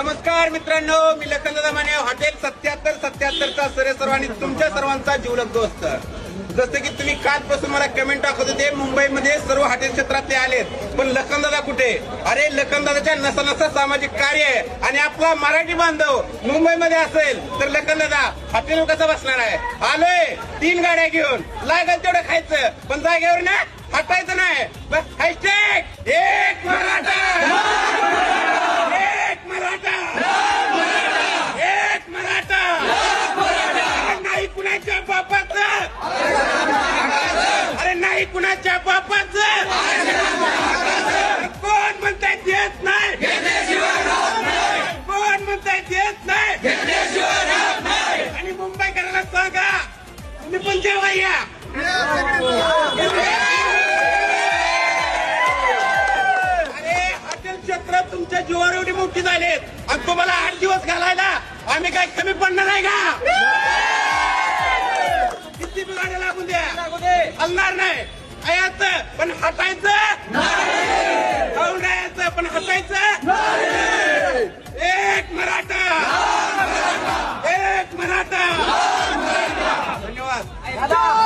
नमस्कार मित्रांनो मी लखनदादा माने. हॉटेल सत्याहत्तर सत्याहत्तरचा सरे सर्वांनी तुमच्या सर्वांचा जीवलग दोस्त. जसं की तुम्ही कालपासून मला कमेंट टाकत होते मुंबईमध्ये सर्व हॉटेल क्षेत्रातले आलेत. पण लखनदादा कुठे? अरे लखनदादाच्या नसा नसा सामाजिक कार्य आहे आणि आपला मराठी बांधव मुंबईमध्ये असेल तर लखनदादा हॉटेल कसा बसणार आहे? आलोय तीन गाड्या घेऊन. लागेल तेवढं खायचं. पण जागेवर ना हटायचं ना कुणाच्या बापाचं? कोण म्हणताय देत नाही? कोण म्हणताय देत नाही? आणि मुंबईकरांना सांगा तुम्ही पण जेव्हा या. अरे हॉटेल क्षेत्र तुमच्या जीवावर एवढी मोठी झालीत. आणि तुम्हाला आठ दिवस घालायला आम्ही काय कमी पडणार आहे का? किती बी गाड्या लागून द्या हलणार नाही. खायचं पण हटायचं खाऊ द्यायचं पण हटायचं एक मराठा. एक मराठा. धन्यवाद.